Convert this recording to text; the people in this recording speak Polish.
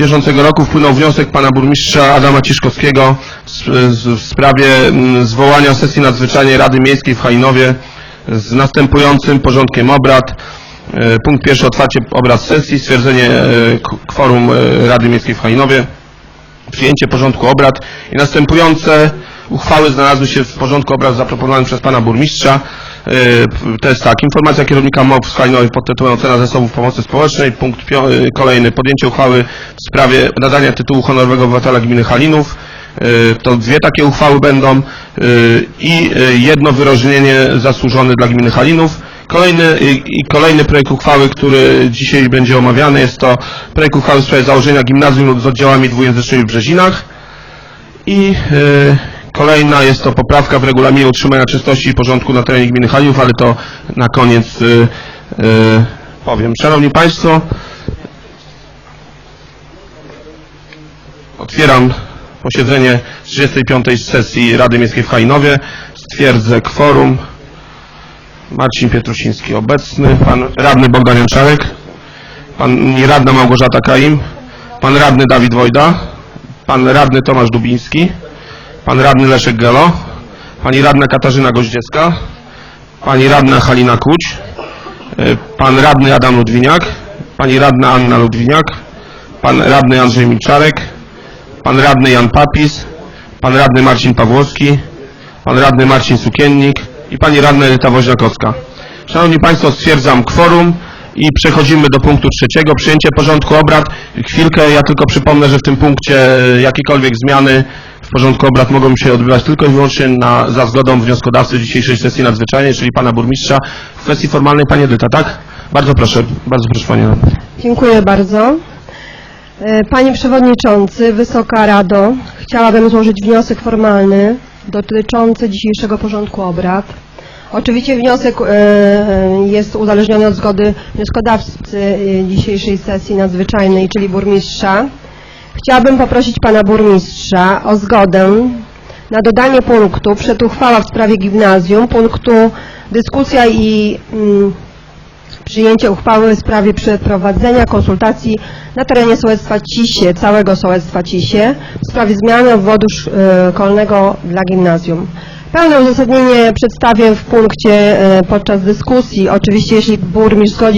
bieżącego roku wpłynął wniosek pana burmistrza Adama Ciszkowskiego w, sprawie mm, zwołania sesji nadzwyczajnej Rady Miejskiej w Hajnowie z następującym porządkiem obrad. E, Punkt pierwszy otwarcie obrad sesji, stwierdzenie e, kworum e, Rady Miejskiej w Hajnowie, przyjęcie porządku obrad i następujące uchwały znalazły się w porządku obrad zaproponowanym przez pana burmistrza. E, To jest tak, informacja kierownika MOP w Hajnowie pod tytułem Ocena zasobów pomocy społecznej. Punkt e, kolejny, podjęcie uchwały w sprawie nadania tytułu honorowego obywatela gminy Halinów. E, To dwie takie uchwały będą i jedno wyróżnienie zasłużone dla gminy Halinów. Kolejny, i, kolejny projekt uchwały, który dzisiaj będzie omawiany, jest to projekt uchwały w sprawie założenia gimnazjum z oddziałami dwujęzycznymi w Brzezinach. I kolejna jest to poprawka w regulaminie utrzymania czystości i porządku na terenie gminy Halinów, ale to na koniec e, e, powiem. Szanowni Państwo, otwieram posiedzenie 35. sesji Rady Miejskiej w Hajnowie. Stwierdzę kworum. Marcin Pietrusiński obecny, pan radny Bogdan Janczarek, pani radna Małgorzata Kaim, pan radny Dawid Wojda, pan radny Tomasz Dubiński, pan radny Leszek Gelo, pani radna Katarzyna Goździecka, pani radna Halina Kuć, y, pan radny Adam Ludwiniak, pani radna Anna Ludwiniak, pan radny Andrzej Milczarek, pan radny Jan Papis, pan radny Marcin Pawłowski, pan radny Marcin Sukiennik i pani radna Edyta Woźniakowska. Szanowni Państwo, stwierdzam kworum i przechodzimy do punktu trzeciego, przyjęcie porządku obrad. Chwilkę, ja tylko przypomnę, że w tym punkcie e, jakiekolwiek zmiany w porządku obrad mogą się odbywać tylko i wyłącznie na, za zgodą wnioskodawcy dzisiejszej sesji nadzwyczajnej, czyli pana burmistrza. W kwestii formalnej pani Edyta, tak? Bardzo proszę, bardzo proszę pani. radna. Dziękuję bardzo. E, Panie Przewodniczący, Wysoka Rado, chciałabym złożyć wniosek formalny dotyczący dzisiejszego porządku obrad. Oczywiście wniosek e, jest uzależniony od zgody wnioskodawcy e, dzisiejszej sesji nadzwyczajnej, czyli burmistrza. Chciałabym poprosić pana burmistrza o zgodę na dodanie punktu przed uchwała w sprawie gimnazjum, punktu dyskusja i mm, przyjęcie uchwały w sprawie przeprowadzenia konsultacji na terenie sołectwa Cisie, całego sołectwa Cisie, w sprawie zmiany obwodu szkolnego dla gimnazjum. Pełne uzasadnienie przedstawię w punkcie e, podczas dyskusji. Oczywiście, jeśli burmistrz zgodzi